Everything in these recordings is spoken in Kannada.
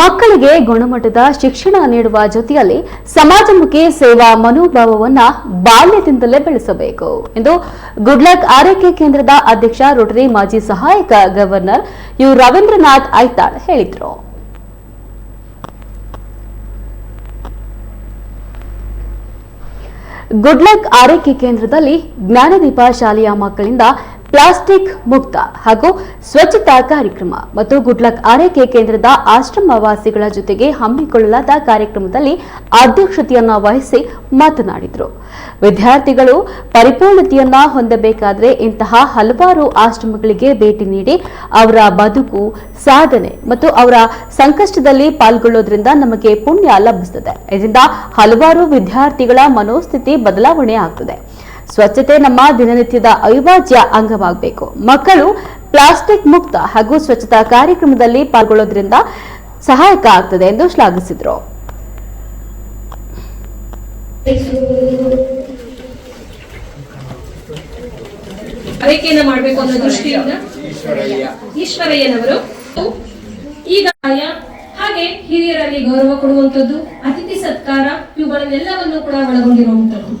ಮಕ್ಕಳಿಗೆ ಗುಣಮಟ್ಟದ ಶಿಕ್ಷಣ ನೀಡುವ ಜೊತೆಯಲ್ಲಿ ಸಮಾಜಮುಖಿ ಸೇವಾ ಮನೋಭಾವವನ್ನ ಬಾಲ್ಯದಿಂದಲೇ ಬೆಳೆಸಬೇಕು ಎಂದು ಗುಡ್ಲಕ್ ಆರೋಗ್ಯ ಕೇಂದ್ರದ ಅಧ್ಯಕ್ಷ, ರೋಟರಿ ಮಾಜಿ ಸಹಾಯಕ ಗವರ್ನರ್ ಯು. ರವೀಂದ್ರನಾಥ್ ಐತಾಳ್ ಹೇಳಿದರು. ಗುಡ್ಲಕ್ ಆರೈಕೆ ಕೇಂದ್ರದಲ್ಲಿ ಜ್ಞಾನದೀಪ ಶಾಲೆಯ ಮಕ್ಕಳಿಂದ ಪ್ಲಾಸ್ಟಿಕ್ ಮುಕ್ತ ಹಾಗೂ ಸ್ವಚ್ಛತಾ ಕಾರ್ಯಕ್ರಮ ಮತ್ತು ಗುಡ್ಲಕ್ ಆರೈಕೆ ಕೇಂದ್ರದ ಆಶ್ರಮವಾಸಿಗಳ ಜೊತೆಗೆ ಹಮ್ಮಿಕೊಳ್ಳಲಾದ ಕಾರ್ಯಕ್ರಮದಲ್ಲಿ ಅಧ್ಯಕ್ಷತೆಯನ್ನು ವಹಿಸಿ ಮಾತನಾಡಿದರು. ವಿದ್ಯಾರ್ಥಿಗಳು ಪರಿಪೂರ್ಣತೆಯನ್ನ ಹೊಂದಬೇಕಾದ್ರೆ ಇಂತಹ ಹಲವಾರು ಆಶ್ರಮಗಳಿಗೆ ಭೇಟಿ ನೀಡಿ ಅವರ ಬದುಕು, ಸಾಧನೆ ಮತ್ತು ಅವರ ಸಂಕಷ್ಟದಲ್ಲಿ ಪಾಲ್ಗೊಳ್ಳೋದ್ರಿಂದ ನಮಗೆ ಪುಣ್ಯ ಲಭಿಸುತ್ತದೆ. ಇದರಿಂದ ಹಲವಾರು ವಿದ್ಯಾರ್ಥಿಗಳ ಮನೋಸ್ಥಿತಿ ಬದಲಾವಣೆ ಆಗ್ತದೆ. ಸ್ವಚ್ಛತೆ ನಮ್ಮ ದಿನನಿತ್ಯದ ಅವಿಭಾಜ್ಯ ಅಂಗವಾಗಬೇಕು. ಮಕ್ಕಳು ಪ್ಲಾಸ್ಟಿಕ್ ಮುಕ್ತ ಹಾಗೂ ಸ್ವಚ್ಛತಾ ಕಾರ್ಯಕ್ರಮದಲ್ಲಿ ಪಾಲ್ಗೊಳ್ಳೋದ್ರಿಂದ ಸಹಾಯಕ ಆಗ್ತದೆ ಎಂದು ಶ್ಲಾಘಿಸಿದರು. ಅದಕ್ಕೇನ ಮಾಡಬೇಕು ಅನ್ನೋ ದೃಷ್ಟಿಯಿಂದ? ಈಶ್ವರಯ್ಯನವರು. ಈಗ ಹಾಗೆ ಹಿರಿಯರಲ್ಲಿ ಗೌರವ ಕೊಡುವಂತದ್ದು ಅತಿಥಿ ಸತ್ಕಾರ ಇವುಗಳನ್ನೆಲ್ಲವನ್ನು ಕೂಡ ಒಳಗೊಂಡಿರುವಂಥದ್ದು.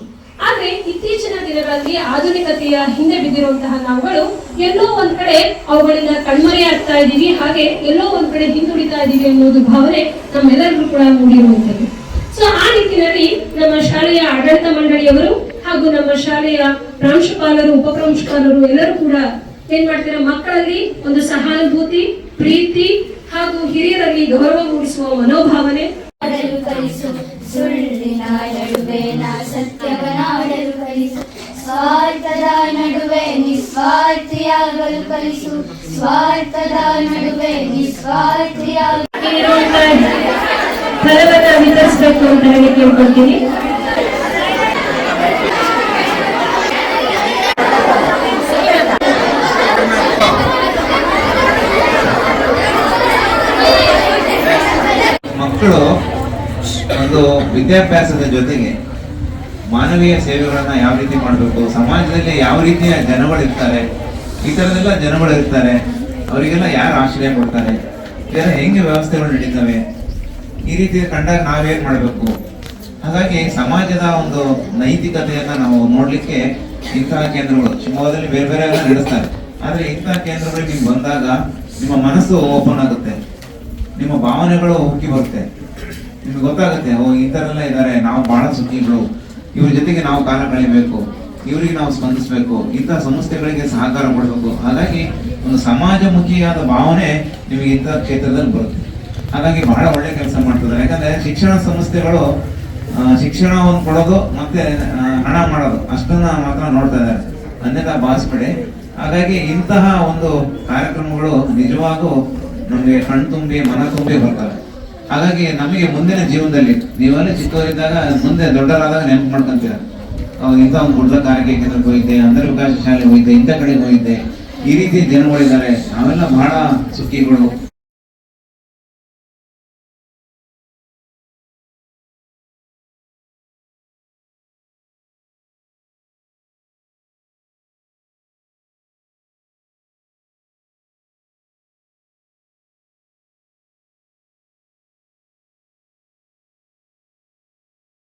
ಆದ್ರೆ ಇತ್ತೀಚಿನ ದಿನಗಳಲ್ಲಿ ಆಧುನಿಕತೆಯ ಹಿಂದೆ ಬಿದ್ದಿರುವಂತಹ ನಾವುಗಳು ಎಲ್ಲೋ ಒಂದ್ ಕಡೆ ಅವುಗಳಿಂದ ಕಣ್ಮರೆ ಆಗ್ತಾ ಇದೀವಿ ಹಾಗೆ ಎಲ್ಲೋ ಒಂದ್ ಕಡೆ ಹಿಂದುಳಿತಾ ಇದೀವಿ ಅನ್ನೋದು ಭಾವನೆ ನಮ್ಮೆಲ್ಲರಿಗೂ ಕೂಡ ಮೂಡಿರುವಂತದ್ದು ಸೊ ಆ ನಿಟ್ಟಿನಲ್ಲಿ ನಮ್ಮ ಶಾಲೆಯ ಆಡಳಿತ ಮಂಡಳಿಯವರು ಹಾಗೂ ನಮ್ಮ ಶಾಲೆಯ ಪ್ರಾಂಶುಪಾಲರು, ಉಪಪ್ರಾಂಶುಪಾಲರು ಎಲ್ಲರೂ ಕೂಡ ಏನ್ ಮಾಡ್ತಾರೆ, ಮಕ್ಕಳಲ್ಲಿ ಒಂದು ಸಹಾನುಭೂತಿ, ಪ್ರೀತಿ ಹಾಗೂ ಹಿರಿಯರಲ್ಲಿ ಗೌರವ ಮೂಡಿಸುವ ಮನೋಭಾವನೆ. ಸ್ವಾರ್ಥದ ನಡುವೆ ನಿಸ್ವಾರ್ಥಿಯಾಗಲು ಕಲಿಸು. ಸ್ವಾರ್ಥದ ನಡುವೆ ನಿಸ್ವಾರ್ಥಿಯಾಗಿ. ಇರುವಂತಹ ಫಲವನ್ನ ವಿತರಿಸಬೇಕು ಅಂತ ಹೇಳಿ ಕೇಳ್ಕೊಳ್ತೀನಿ. ಮಕ್ಕಳು ಒಂದು ವಿದ್ಯಾಭ್ಯಾಸದ ಜೊತೆಗೆ ಮಾನವೀಯ ಸೇವೆಗಳನ್ನ ಯಾವ ರೀತಿ ಮಾಡಬೇಕು? ಸಮಾಜದಲ್ಲಿ ಯಾವ ರೀತಿಯ ಜನಗಳಿರ್ತಾರೆ? ಈ ಥರದೆಲ್ಲ ಜನಗಳು ಇರ್ತಾರೆ ಅವರಿಗೆಲ್ಲ ಯಾರು ಆಶ್ರಯ ಕೊಡ್ತಾರೆ? ಇದೆಲ್ಲ ಹೆಂಗೆ ವ್ಯವಸ್ಥೆಗಳು ನಡೀತವೆ? ಈ ರೀತಿ ಕಂಡಾಗ ನಾವೇನ್ ಮಾಡಬೇಕು? ಹಾಗಾಗಿ ಸಮಾಜದ ಒಂದು ನೈತಿಕತೆಯನ್ನ ನಾವು ನೋಡ್ಲಿಕ್ಕೆ ಇಂತಹ ಕೇಂದ್ರಗಳು ಶಿವಮೊಗ್ಗದಲ್ಲಿ ಬೇರೆ ಬೇರೆ ಎಲ್ಲ ನಡೆಸ್ತಾರೆ. ಆದ್ರೆ ಇಂತಹ ಕೇಂದ್ರಗಳಿಗೆ ನೀವು ಬಂದಾಗ ನಿಮ್ಮ ಮನಸ್ಸು ಓಪನ್ ಆಗುತ್ತೆ. ನಿಮ್ಮ ಭಾವನೆಗಳು ಹುಕ್ಕಿ ಬರುತ್ತೆ. ನಿಮ್ಗೆ ಗೊತ್ತಾಗುತ್ತೆ, ಓ, ಈ ಥರ ಎಲ್ಲ ಇದ್ದಾರೆ ನಾವು ಬಹಳ ಸುಖಿಗಳು. ಇವ್ರ ಜೊತೆಗೆ ನಾವು ಕಾಲ ಕಳಿಬೇಕು ಇವರಿಗೆ ನಾವು ಸ್ಪಂದಿಸಬೇಕು ಇಂತಹ ಸಂಸ್ಥೆಗಳಿಗೆ ಸಹಕಾರ ಕೊಡಬೇಕು. ಹಾಗಾಗಿ ಒಂದು ಸಮಾಜಮುಖಿಯಾದ ಭಾವನೆ ನಿಮಗೆ ಇಂತಹ ಕ್ಷೇತ್ರದಲ್ಲಿ ಬರುತ್ತೆ. ಹಾಗಾಗಿ ಬಹಳ ಒಳ್ಳೆ ಕೆಲಸ ಮಾಡ್ತಿದ್ದಾರೆ. ಯಾಕಂದ್ರೆ ಶಿಕ್ಷಣ ಸಂಸ್ಥೆಗಳು ಶಿಕ್ಷಣವನ್ನು ಕೊಡೋದು ಮತ್ತೆ ಹಣ ಮಾಡೋದು, ಅಷ್ಟನ್ನ ಮಾತ್ರ ನೋಡ್ತಾ ಇದ್ದಾರೆ. ಅನ್ಯತಾ ಭಾವಿಸ್ಬೇಡಿ. ಹಾಗಾಗಿ ಇಂತಹ ಒಂದು ಕಾರ್ಯಕ್ರಮಗಳು ನಿಜವಾಗೂ ನಮಗೆ ಕಣ್ ತುಂಬಿ ಮನ ತುಂಬಿ ಬರ್ತವೆ. ಹಾಗಾಗಿ ನಮಗೆ ಮುಂದಿನ ಜೀವನದಲ್ಲಿ, ನೀವೆಲ್ಲ ಚಿಕ್ಕವರಿದ್ದಾಗ ಮುಂದೆ ದೊಡ್ಡವರಾದಾಗ ನೆನಪು ಮಾಡ್ಕೊಂತೀರ. ಅವಾಗ ಇಂಥ ಒಂದು ಗುಡ್ಡ ಕಾರಿಕೆ ಕೇಂದ್ರಕ್ಕೆ ಹೋಗಿದ್ದೆ ಅಂಧರ ವಿಕಾಸ ಶಾಲೆ ಹೋಗಿದ್ದೆ ಇಂಥ ಕಡೆಗೆ ಹೋಗಿದ್ದೆ ಈ ರೀತಿ ಜನಗಳಿದ್ದಾರೆ, ನಾವೆಲ್ಲ ಬಹಳ ಸುಖಿಗಳು.